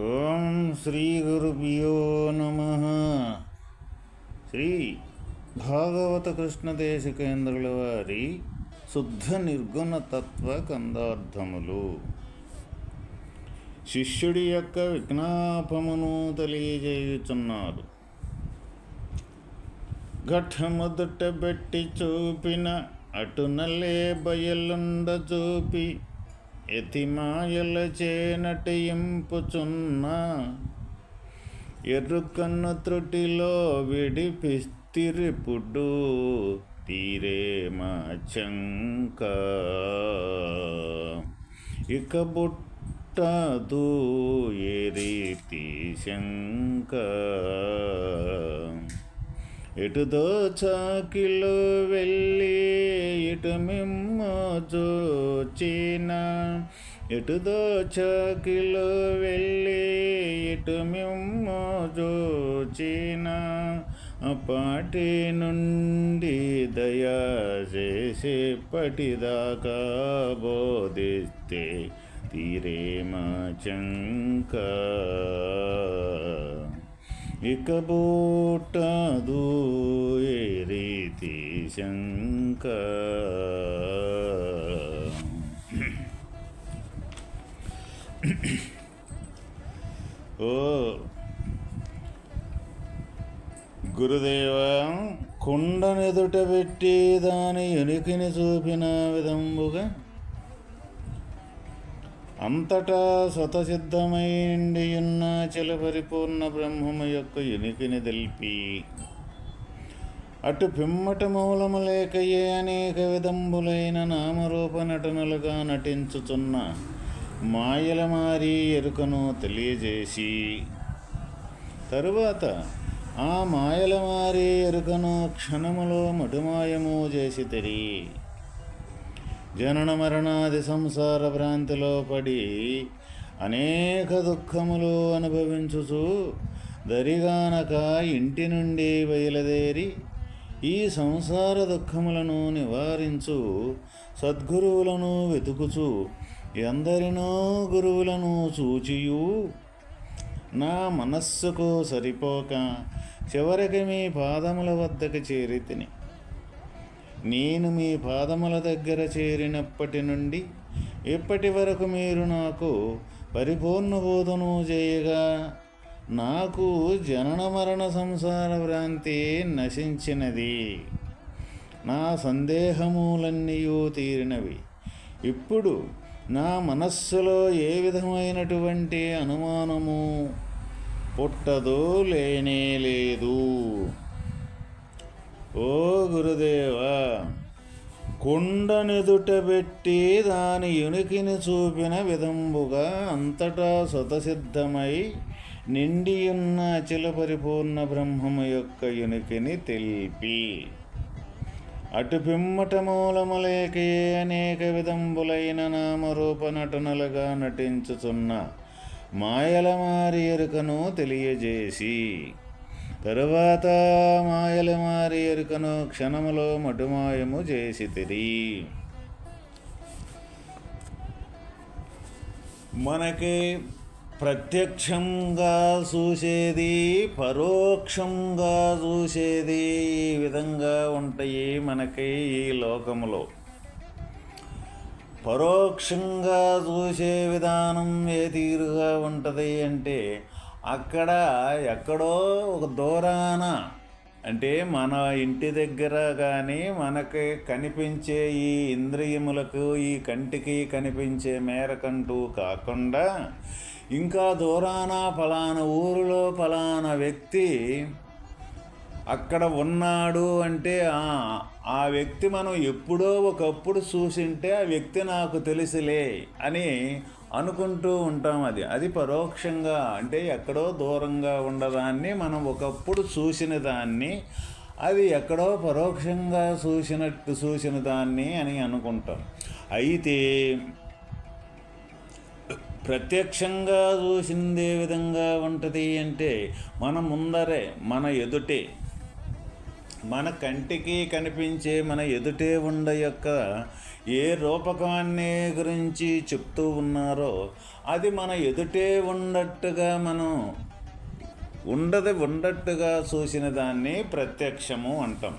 ఓం శ్రీ గురుభ్యో నమ. శ్రీ భాగవత కృష్ణదేశికేంద్రుల వారి శుద్ధ నిర్గుణ తత్వ కందార్థములు. శిష్యుడి యొక్క విజ్ఞాపమును తెలియజేయుచున్నారు. ఘటముదుట పెట్టి చూపిన అటునలే బయలుండ చూపి ఎతిమాయల మాయల చేనటింపుచున్న ఎర్రుకన్ను త్రుటిలో విడిపిస్తిరిపుడు తీరే మా ఇక బుట్టదు ఏ రీతి శంక. ఎటుదో చాకిలో వెళ్ళి ఇటు మిమ్మ చూచిన ఎటుదో చాకిలో వెళ్ళి ఇటు మిమ్మ చూచిన అప్పటి నుండి దయా చేసి పటిదాకా బోధిస్తే తీరే మా చంక. ఇక ఏ రీతి శంక? ఓ గురుదేవ కుండనెదుట పెట్టి దాని ఉనికిని చూపిన విధంబుగా అంతటా స్వతసిద్ధమైండియున్న చల పరిపూర్ణ బ్రహ్మము యొక్క ఎనికిని తెలిపి అటు పిమ్మట మూలము లేకయే అనేక విధంబులైన నామరూప నటనలుగా నటించుచున్న మాయల మారి ఎరుకను తెలియజేసి తరువాత ఆ మాయల మారి ఎరుకను క్షణములో మటుమాయము చేసి తెరి. జనన మరణాది సంసార భ్రాంతిలో పడి అనేక దుఃఖములు అనుభవించుచు దరిగానక ఇంటి నుండి బయలుదేరి ఈ సంసార దుఃఖములను నివారించు సద్గురువులను వెతుకుచు ఎందరినో గురువులను చూచియు. నా మనస్సుకు సరిపోక చివరికి మీ పాదముల వద్దకు చేరి తిని నేను మీ పాదముల దగ్గర చేరినప్పటి నుండి ఇప్పటి వరకు మీరు నాకు పరిపూర్ణ బోధను చేయగా నాకు జనన మరణ సంసార భ్రాంతి నశించినది. నా సందేహములన్నీ తీరినవి. ఇప్పుడు నా మనస్సులో ఏ విధమైనటువంటి అనుమానము పుట్టదో లేనే లేదు. ఓ గురుదేవా కుండనెదుట పెట్టి దాని యునికిని చూపిన విధంబుగా అంతటా స్వతసిద్ధమై నిండియున్న అచల పరిపూర్ణ బ్రహ్మము యొక్క యునికిని తెలిపి అటు పిమ్మట మూలములేకే అనేక విధంబులైన నామరూప నటనలుగా నటించుచున్న మాయల మారి ఎరుకను తెలియజేసి తరువాత మాయలు మారి ఎరుకను క్షణములో మటుమాయము చేసి తిరి మనకి ప్రత్యక్షంగా చూసేది పరోక్షంగా చూసేది ఈ విధంగా ఉంటాయి మనకి ఈ లోకములో. పరోక్షంగా చూసే విధానం ఏ తీరుగా ఉంటుంది అంటే అక్కడ ఎక్కడో ఒక దూరాన అంటే మన ఇంటి దగ్గర కానీ మనకి కనిపించే ఈ ఇంద్రియములకు ఈ కంటికి కనిపించే మేరకంటూ కాకుండా ఇంకా దూరాన ఫలానా ఊరిలో ఫలానా వ్యక్తి అక్కడ ఉన్నాడు అంటే ఆ వ్యక్తి మనం ఎప్పుడో ఒకప్పుడు చూసింటే ఆ వ్యక్తి నాకు తెలుసులే అని అనుకుంటూ ఉంటాం అది. అది పరోక్షంగా అంటే ఎక్కడో దూరంగా ఉండదాన్ని మనం ఒకప్పుడు చూసిన దాన్ని అది ఎక్కడో పరోక్షంగా చూసినట్టు చూసిన దాన్ని అని అనుకుంటాం. అయితే ప్రత్యక్షంగా చూసిందే విధంగా ఉంటుంది అంటే మన ముందరే మన ఎదుటే మన కంటికి కనిపించే మన ఎదుటే ఉండ యొక్క ఏ రూపకాన్ని గురించి చెప్తూ ఉన్నారో అది మన ఎదుటే ఉన్నట్టుగా మనం ఉండదు ఉండట్టుగా చూసిన దాన్ని ప్రత్యక్షము అంటాం.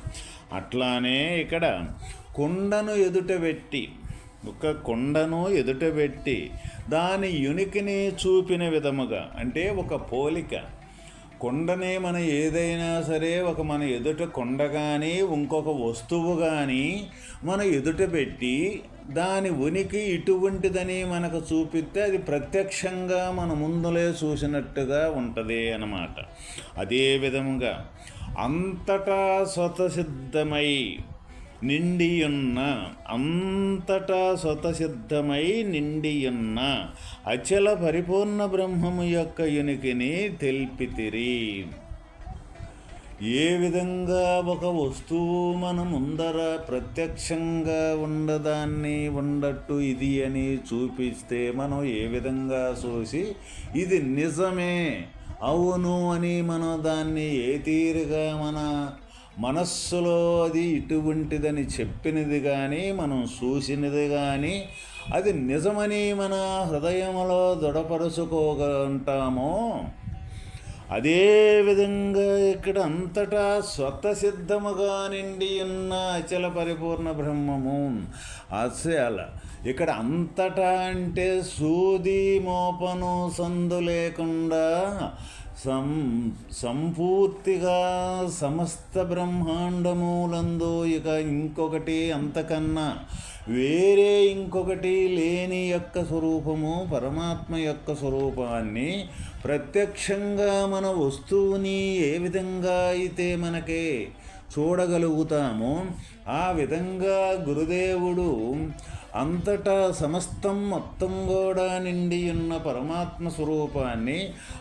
అట్లానే ఇక్కడ కుండను ఎదుట పెట్టి ఒక కొండను ఎదుట పెట్టి దాని యునికిని చూపిన విధముగా అంటే ఒక పోలిక. కొండనే మన ఏదైనా సరే ఒక మన ఎదుట కొండ కానీ ఇంకొక వస్తువు కానీ మన ఎదుట పెట్టి దాని ఉనికి ఇటువంటిదని మనకు చూపిస్తే అది ప్రత్యక్షంగా మన ముందులే చూసినట్టుగా ఉంటుంది అన్నమాట. అదే విధముగా అంతటా స్వతసిద్ధమై నిండియున్న అంతటా స్వతసిద్ధమై నిండియున్న అచల పరిపూర్ణ బ్రహ్మము యొక్క ఉనికిని తెలిపితిరి. ఏ విధంగా ఒక వస్తువు మన ముందర ప్రత్యక్షంగా ఉండదాన్ని ఉండట్టు ఇది అని చూపిస్తే మనం ఏ విధంగా చూసి ఇది నిజమే అవును అని మనం దాన్ని ఏ తీరుగా మన మనస్సులో అది ఇటువంటిదని చెప్పినది కానీ మనం చూసినది కానీ అది నిజమని మన హృదయంలో దృఢపరుచుకోగంటామో అదే విధంగా ఇక్కడ అంతటా స్వతసిద్ధముగా నిండి ఉన్న అచల పరిపూర్ణ బ్రహ్మము అసల. ఇక్కడ అంతటా అంటే సూది మోపను సందు లేకుండా సం సంపూర్తిగా సమస్త బ్రహ్మాండములందు ఇక ఇంకొకటి అంతకన్నా వేరే ఇంకొకటి లేని యొక్క స్వరూపము పరమాత్మ యొక్క స్వరూపాన్ని ప్రత్యక్షంగా మన వస్తువుని ఏ విధంగా అయితే మనకే చూడగలుగుతామో ఆ విధంగా గురుదేవుడు అంతటా సమస్తం మొత్తం కూడా నిండి ఉన్న పరమాత్మ స్వరూపాన్ని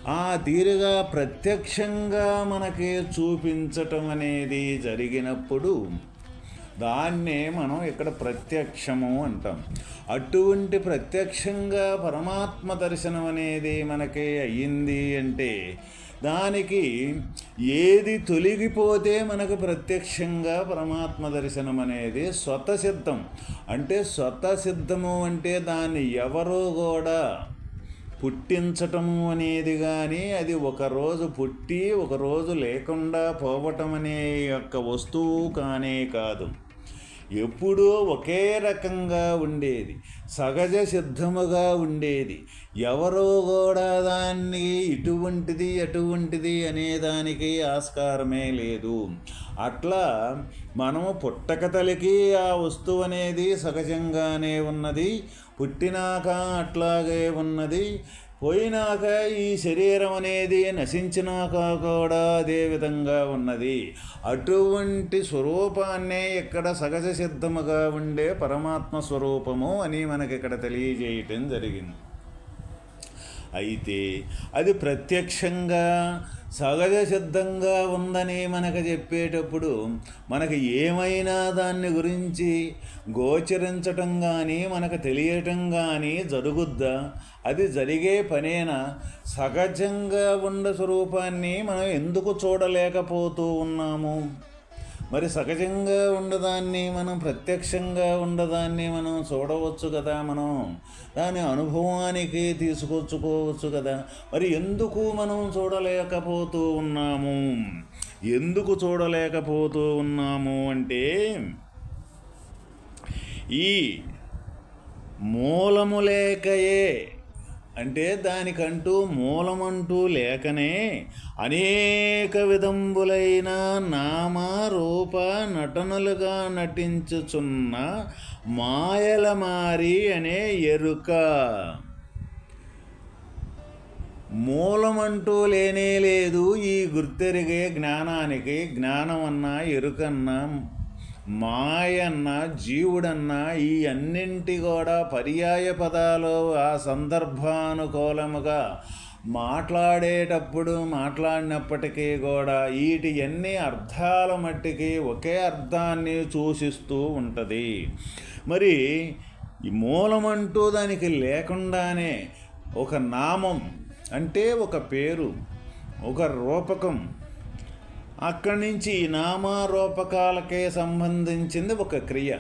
ఆ తీరుగా ప్రత్యక్షంగా మనకి చూపించటం అనేది జరిగినప్పుడు దాన్నే మనం ఇక్కడ ప్రత్యక్షము అంటాం. అటువంటి ప్రత్యక్షంగా పరమాత్మ దర్శనం అనేది మనకి అయ్యింది అంటే దానికి ఏది తొలగిపోతే మనకు ప్రత్యక్షంగా పరమాత్మ దర్శనం అనేది స్వతసిద్ధం అంటే స్వతసిద్ధము అంటే దాన్ని ఎవరో కూడా పుట్టించటము అనేది కానీ అది ఒకరోజు పుట్టి ఒకరోజు లేకుండా పోవటం అనే యొక్క వస్తువు కానే కాదు. ఎప్పుడూ ఒకే రకంగా ఉండేది సహజ సిద్ధముగా ఉండేది. ఎవరో కూడా దాన్ని ఇటువంటిది అటువంటిది అనేదానికి ఆస్కారమే లేదు. అట్లా మనము పుట్టక తలికి ఆ వస్తువు అనేది సహజంగానే ఉన్నది పుట్టినాక అట్లాగే ఉన్నది. పోయినాక ఈ శరీరం అనేది నశించినాక కూడా అదే విధంగా ఉన్నది. అటువంటి స్వరూపాన్నే ఇక్కడ సహజ సిద్ధముగా ఉండే పరమాత్మ స్వరూపము అని మనకి ఇక్కడ తెలియజేయటం జరిగింది. అయితే అది ప్రత్యక్షంగా సహజ సిద్ధంగా ఉందని మనకు చెప్పేటప్పుడు మనకు ఏమైనా దాన్ని గురించి గోచరించటం కానీ మనకు తెలియటం కానీ జరుగుద్దా? అది జరిగే పనేనా? సహజంగా ఉండ స్వరూపాన్ని మనం ఎందుకు చూడలేకపోతూ ఉన్నాము? మరి సహజంగా ఉండదాన్ని మనం ప్రత్యక్షంగా ఉండదాన్ని మనం చూడవచ్చు కదా మనం. దాని అనుభవానికి తీసుకొచ్చుకోవచ్చు కదా. మరి ఎందుకు మనం చూడలేకపోతూ ఉన్నాము? ఎందుకు చూడలేకపోతూ ఉన్నాము అంటే ఈ మూలము లేకయే అంటే దానికంటూ మూలమంటూ లేకనే అనేక విధంబులైన నామ రూప నటనలుగా నటించుచున్న మాయలమారి అనే ఎరుక. మూలమంటూ లేనే లేదు ఈ గుర్తెరిగే జ్ఞానానికి జ్ఞానమన్నా ఎరుకన్నా మాయన్న జీవుడన్న ఈ అన్నింటి కూడా పర్యాయ పదాలు ఆ సందర్భానుకూలముగా మాట్లాడేటప్పుడు మాట్లాడినప్పటికీ కూడా వీటి ఎన్ని అర్థాల మట్టికి ఒకే అర్థాన్ని సూచిస్తూ ఉంటుంది. మరి ఈ మూలమంటూ దానికి లేకుండానే ఒక నామం అంటే ఒక పేరు ఒక రూపకం అక్కడి నుంచి నామారూపకాలకే సంబంధించింది ఒక క్రియ.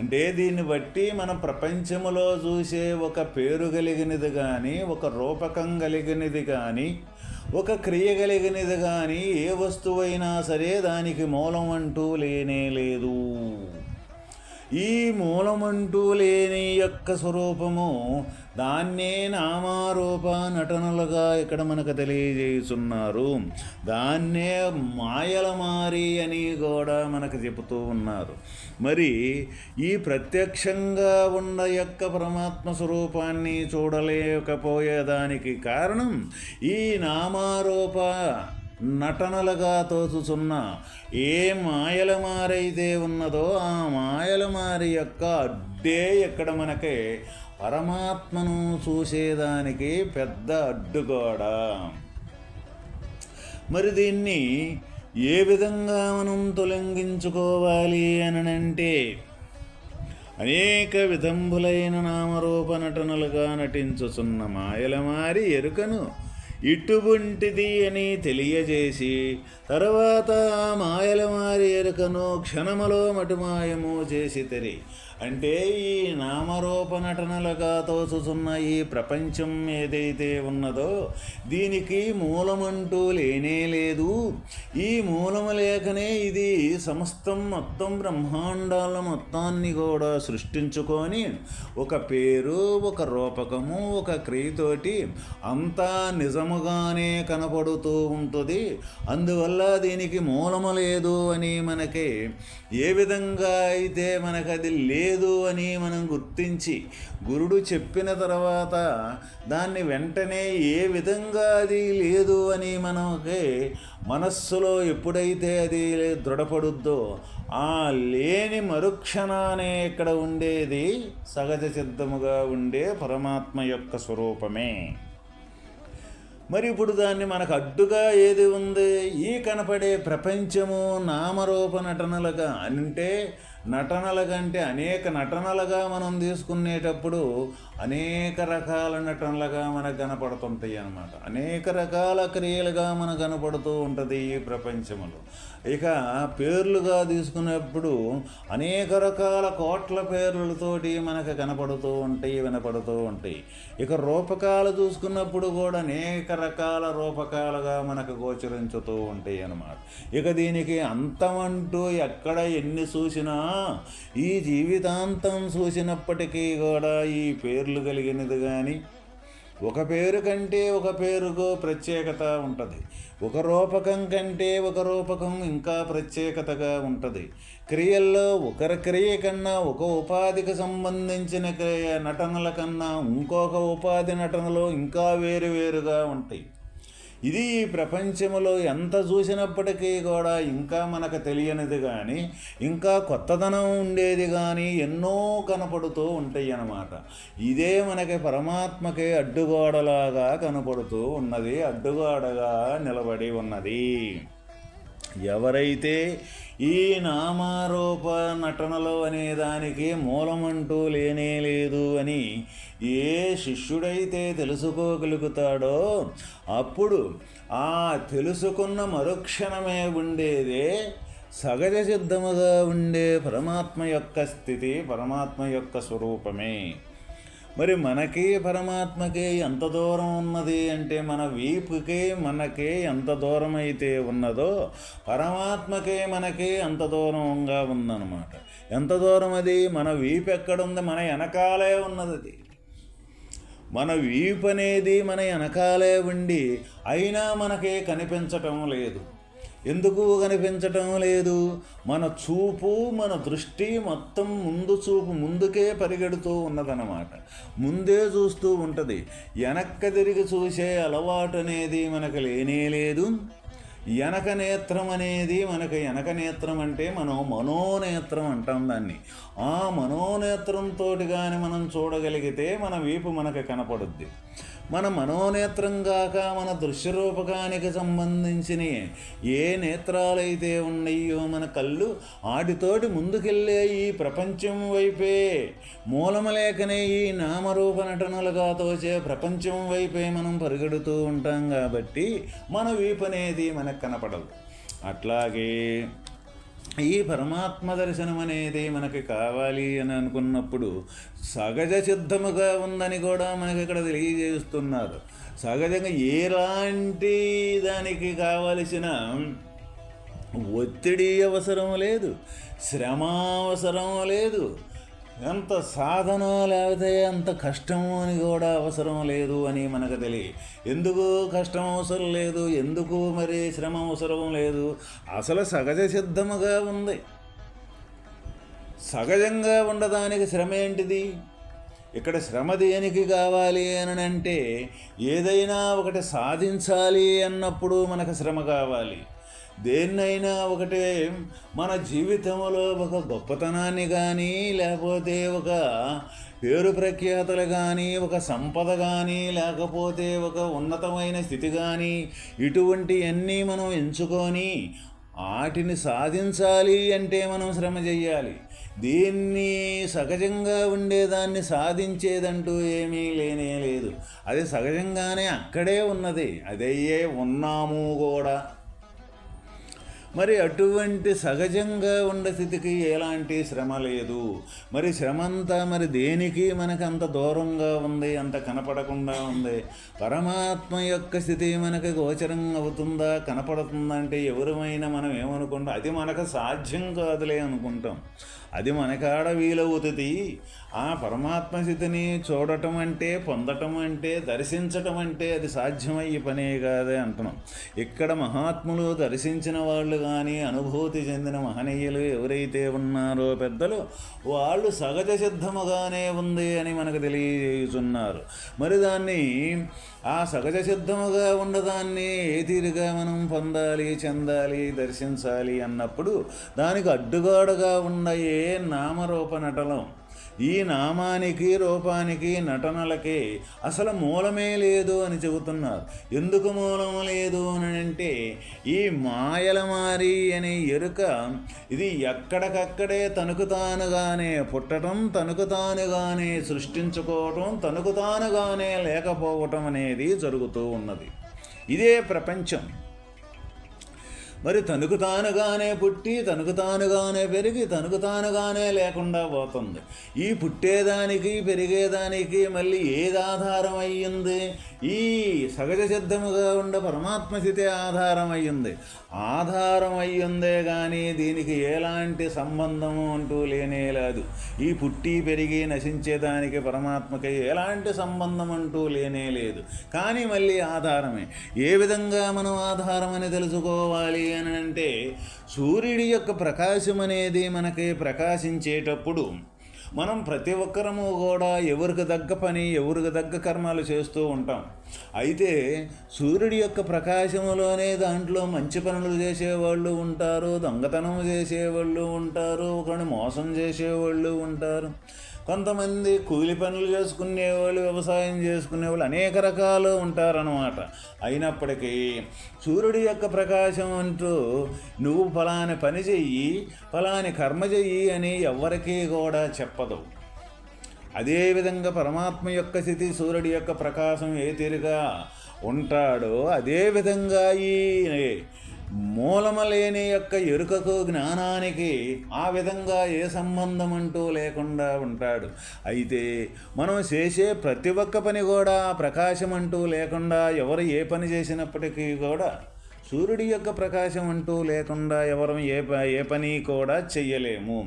అంటే దీన్ని బట్టి మన ప్రపంచములో చూసే ఒక పేరు కలిగినది కానీ ఒక రూపకం కలిగినది కానీ ఒక క్రియ కలిగినది కానీ ఏ వస్తువైనా సరే దానికి మూలం అంటూ లేనే లేదు. ఈ మూలమంటూ లేని యొక్క స్వరూపము దాన్నే నామారూప నటనలుగా ఇక్కడ మనకు తెలియజేస్తున్నారు దాన్నే మాయల మారి అని కూడా మనకు చెబుతూ ఉన్నారు. మరి ఈ ప్రత్యక్షంగా ఉన్న యొక్క పరమాత్మ స్వరూపాన్ని చూడలేకపోయేదానికి కారణం ఈ నామారూప నటనలుగా తోచుచున్న ఏ మాయల మారైతే ఉన్నదో ఆ మాయల మారి యొక్క అడ్డే ఇక్కడ మనకి పరమాత్మను చూసేదానికి పెద్ద అడ్డుగోడ మరి దీన్ని ఏ విధంగా మనం తొలగించుకోవాలి అనంటే అనేక విధంబులైన నామరూప నటనలుగా నటించుచున్న మాయల మారి ఎరుకను ఇటువంటిది అని తెలియజేసి తర్వాత మాయల మారి ఎరుకను క్షణములో మటుమాయము చేసి తెరి. అంటే ఈ నామరూప నటనలుగా తోచుతున్న ఈ ప్రపంచం ఏదైతే ఉన్నదో దీనికి మూలమంటూ లేనే లేదు. ఈ మూలము లేకనే ఇది సమస్తం మొత్తం బ్రహ్మాండాల మొత్తాన్ని కూడా సృష్టించుకొని ఒక పేరు ఒక రూపకము ఒక క్రియతోటి అంతా నిజం నిజముగానే కనపడుతూ ఉంటుంది. అందువల్ల దీనికి మూలము లేదు అని మనకి ఏ విధంగా అయితే మనకు అది లేదు అని మనం గుర్తించి గురుడు చెప్పిన తర్వాత దాన్ని వెంటనే ఏ విధంగా అది లేదు అని మనకి మనస్సులో ఎప్పుడైతే అది దృఢపడుద్దో ఆ లేని మరుక్షణానే ఇక్కడ ఉండేది సహజ సిద్ధముగా ఉండే పరమాత్మ యొక్క స్వరూపమే. మరి ఇప్పుడు దాన్ని మనకు అడ్డుగా ఏది ఉంది? ఈ కనపడే ప్రపంచము నామరూప నటనలుగా అంటే నటనల కంటే అనేక నటనలుగా మనం తీసుకునేటప్పుడు అనేక రకాల నటనలుగా మనకు కనపడుతుంటాయి అన్నమాట. అనేక రకాల క్రియలుగా మనకు కనపడుతూ ఉంటుంది ఈ ప్రపంచంలో. ఇక పేర్లుగా తీసుకున్నప్పుడు అనేక రకాల కోట్ల పేర్లతోటి మనకు కనపడుతూ ఉంటాయి వినపడుతూ ఉంటాయి. ఇక రూపకాలు చూసుకున్నప్పుడు కూడా అనేక రకాల రూపకాలుగా మనకు గోచరించుతూ ఉంటాయి అన్నమాట. ఇక దీనికి అంతమంటూ ఎక్కడ ఎన్ని చూసినా ఈ జీవితాంతం చూసినప్పటికీ కూడా ఈ పేర్లు కలిగినది కానీ ఒక పేరు కంటే ఒక పేరుకు ప్రత్యేకత ఉంటుంది. ఒక రూపకం కంటే ఒక రూపకం ఇంకా ప్రత్యేకతగా ఉంటుంది. క్రియల్లో ఒకరి క్రియ కన్నా ఒక ఉపాధికి సంబంధించిన క్రియ నటనల కన్నా ఇంకొక ఉపాధి నటనలో ఇంకా వేరు వేరుగా ఉంటాయి. ఇది ఈ ప్రపంచంలో ఎంత చూసినప్పటికీ కూడా ఇంకా మనకు తెలియనిది కానీ ఇంకా కొత్తదనం ఉండేది కానీ ఎన్నో కనపడుతూ ఉంటాయి అన్నమాట. ఇదే మనకి పరమాత్మకి అడ్డుగోడలాగా కనపడుతూ ఉన్నది అడ్డుగోడగా నిలబడి ఉన్నది. ఎవరైతే ఈ నామారూప నటనలు అనే దానికి మూలమంటూ లేనే లేదు అని ఏ శిష్యుడైతే తెలుసుకోగలుగుతాడో అప్పుడు ఆ తెలుసుకున్న మరుక్షణమే ఉండేదే సహజ సిద్ధముగా ఉండే పరమాత్మ యొక్క స్థితి పరమాత్మ యొక్క స్వరూపమే. మరి మనకి పరమాత్మకి ఎంత దూరం ఉన్నది అంటే మన వీపుకి మనకి ఎంత దూరం అయితే ఉన్నదో పరమాత్మకే మనకి అంత దూరంగా ఉందన్నమాట. ఎంత దూరం అది మన వీపు ఎక్కడుంది? మన వెనకాలే ఉన్నది అది మన వీపు అనేది మన వెనకాలే ఉండి అయినా మనకే కనిపించటం లేదు. ఎందుకు కనిపించటం లేదు? మన చూపు మన దృష్టి మొత్తం ముందు చూపు ముందుకే పరిగెడుతూ ఉన్నదన్నమాట. ముందే చూస్తూ ఉంటుంది. వెనక్క తిరిగి చూసే అలవాటు అనేది మనకు లేనే లేదు. వెనక నేత్రం అనేది మనకు వెనక నేత్రం అంటే మనం మనోనేత్రం అంటాం దాన్ని. ఆ మనోనేత్రంతో కానీ మనం చూడగలిగితే మన వీపు మనకు కనపడుద్ది. మన మనోనేత్రం కాక మన దృశ్యరూపకానికి సంబంధించిన ఏ నేత్రాలైతే ఉన్నాయో మన కళ్ళు ఆటితోటి ముందుకెళ్ళే ఈ ప్రపంచం వైపే మూలమలేకనే ఈ నామరూప నటనలుగా తోచే ప్రపంచం వైపే మనం పరిగెడుతూ ఉంటాం కాబట్టి మన వీపనేది మనకు కనపడదు. అట్లాగే ఈ పరమాత్మ దర్శనం అనేది మనకి కావాలి అని అనుకున్నప్పుడు సహజ సిద్ధముగా ఉందని కూడా మనకి ఇక్కడ తెలియజేస్తున్నారు. సహజంగా ఎలాంటి దానికి కావలసిన ఒత్తిడి అవసరం లేదు శ్రమ అవసరం లేదు. ఎంత సాధన లేకపోతే అంత కష్టము అని కూడా అవసరం లేదు అని మనకు తెలియ. ఎందుకు కష్టం అవసరం లేదు? ఎందుకు మరి శ్రమ అవసరం లేదు? అసలు సహజ సిద్ధముగా ఉంది. సహజంగా ఉండడానికి శ్రమ ఏంటిది? ఇక్కడ శ్రమ దేనికి కావాలి అని అంటే ఏదైనా ఒకటి సాధించాలి అన్నప్పుడు మనకు శ్రమ కావాలి. దేన్నైనా ఒకటే మన జీవితంలో ఒక గొప్పతనాన్ని కానీ లేకపోతే ఒక పేరు ప్రఖ్యాతలు కానీ ఒక సంపద కానీ లేకపోతే ఒక ఉన్నతమైన స్థితి కానీ ఇటువంటివన్నీ మనం ఎంచుకొని వాటిని సాధించాలి అంటే మనం శ్రమ చెయ్యాలి. దీన్ని సహజంగా ఉండేదాన్ని సాధించేదంటూ ఏమీ లేనే లేదు. అది సహజంగానే అక్కడే ఉన్నది. అదయ్యే ఉన్నాము కూడా. మరి అటువంటి సహజంగా ఉండే స్థితికి ఎలాంటి శ్రమ లేదు. మరి శ్రమ అంతా మరి దేనికి మనకు అంత దూరంగా ఉంది అంత కనపడకుండా ఉంది? పరమాత్మ యొక్క స్థితి మనకు గోచరం అవుతుందా? కనపడుతుందా అంటే ఎవరమైనా మనం ఏమనుకుంటాం? అది మనకు సాధ్యం కాదులే అనుకుంటాం. అది మనకాడ వీలవుతుంది. ఆ పరమాత్మ స్థితిని చూడటం అంటే పొందటం అంటే దర్శించటం అంటే అది సాధ్యమయ్యే పనే కాదే అంటున్నాం. ఇక్కడ మహాత్ములు దర్శించిన వాళ్ళు కానీ అనుభూతి చెందిన మహనీయులు ఎవరైతే ఉన్నారో పెద్దలు వాళ్ళు సహజ సిద్ధముగానే ఉంది అని మనకు తెలియజేయుచున్నారు. మరి దాన్ని ఆ సహజ సిద్ధముగా ఉన్నదాన్ని ఏ తీరుగా మనం పొందాలి చెందాలి దర్శించాలి అన్నప్పుడు దానికి అడ్డుగాడుగా ఉన్న ఏ నామరూప నటలం ఈ నామానికి రూపానికి నటనలకి అసలు మూలమే లేదు అని చెబుతున్నారు. ఎందుకు మూలం లేదు అని అంటే ఈ మాయల మారి అనే ఎరుక ఇది ఎక్కడికక్కడే తనకు తానుగానే పుట్టడం తనకు తానుగానే సృష్టించుకోవటం తనకు తానుగానే లేకపోవటం అనేది జరుగుతూ ఉన్నది. ఇదే ప్రపంచం. మరి తనకు తానుగానే పుట్టి తనకు తానుగానే పెరిగి తనకు తానుగానే లేకుండా పోతుంది. ఈ పుట్టేదానికి పెరిగేదానికి మళ్ళీ ఏది ఆధారం అయ్యింది ఈ సహజ సిద్ధముగా ఉండే పరమాత్మ స్థితి ఆధారం అయ్యింది ఆధారం అయ్యిందే కానీ దీనికి ఎలాంటి సంబంధము అంటూ లేనే లేదు. ఈ పుట్టి పెరిగి నశించేదానికి పరమాత్మకి ఎలాంటి సంబంధం అంటూ లేనే లేదు. కానీ మళ్ళీ ఆధారమే. ఏ విధంగా మనం ఆధారం అని తెలుసుకోవాలి? అని అంటే సూర్యుడి యొక్క ప్రకాశం అనేది మనకి ప్రకాశించేటప్పుడు మనం ప్రతి ఒక్కరము కూడా ఎవరికి తగ్గ పని ఎవరికి తగ్గ కర్మాలు చేస్తూ ఉంటాం. అయితే సూర్యుడి యొక్క ప్రకాశంలోనే దాంట్లో మంచి పనులు చేసేవాళ్ళు ఉంటారు దొంగతనం చేసేవాళ్ళు ఉంటారు ఒకరిని మోసం చేసేవాళ్ళు ఉంటారు. కొంతమంది కూలి పనులు చేసుకునేవాళ్ళు వ్యవసాయం చేసుకునేవాళ్ళు అనేక రకాలు ఉంటారనమాట అయినప్పటికీ సూర్యుడి యొక్క ప్రకాశం అంటూ నువ్వు ఫలాని పని చెయ్యి ఫలాని కర్మ చెయ్యి అని ఎవరికీ కూడా చెప్పదు. అదేవిధంగా పరమాత్మ యొక్క స్థితి సూర్యుడి యొక్క ప్రకాశం ఏ తీరుగా ఉంటాడో అదేవిధంగా ఈ మూలమలేని యొక్క ఎరుకకు జ్ఞానానికి ఆ విధంగా ఏ సంబంధం అంటూ లేకుండా ఉంటాడు. అయితే మనం చేసే ప్రతి ఒక్క పని కూడా ప్రకాశం అంటూ లేకుండా ఎవరు ఏ పని చేసినప్పటికీ కూడా సూర్యుడి యొక్క ప్రకాశం అంటూ లేకుండా ఎవరు ఏ ఏ పని కూడా చెయ్యలేము.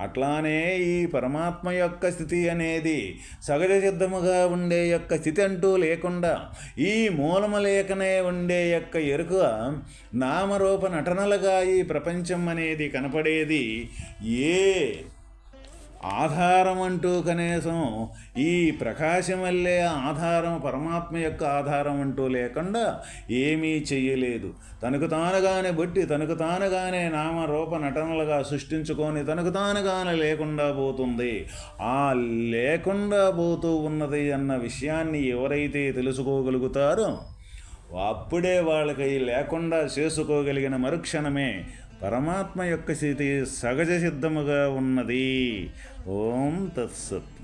అట్లానే ఈ పరమాత్మ యొక్క స్థితి అనేది సహజ సిద్ధముగా ఉండే యొక్క స్థితి అంటూ లేకుండా ఈ మూలము లేకనే ఉండే యొక్క ఎరుక నామరూప నటనలుగా ఈ ప్రపంచం అనేది కనపడేది ఏ ఆధారం అంటూ కనీసం ఈ ప్రకాశం వల్లే ఆధారం పరమాత్మ యొక్క ఆధారం అంటూ లేకుండా ఏమీ చెయ్యలేదు. తనకు తానుగానే బట్టి తనకు తానుగానే నామరూప నటనలుగా సృష్టించుకొని తనకు తానుగానే లేకుండా పోతుంది. ఆ లేకుండా పోతూ ఉన్నది అన్న విషయాన్ని ఎవరైతే తెలుసుకోగలుగుతారో అప్పుడే వాళ్ళకి లేకుండా చేసుకోగలిగిన మరుక్షణమే పరమాత్మ యొక్క స్థితి సహజ సిద్ధముగా ఉన్నది. ఓం తత్సత్.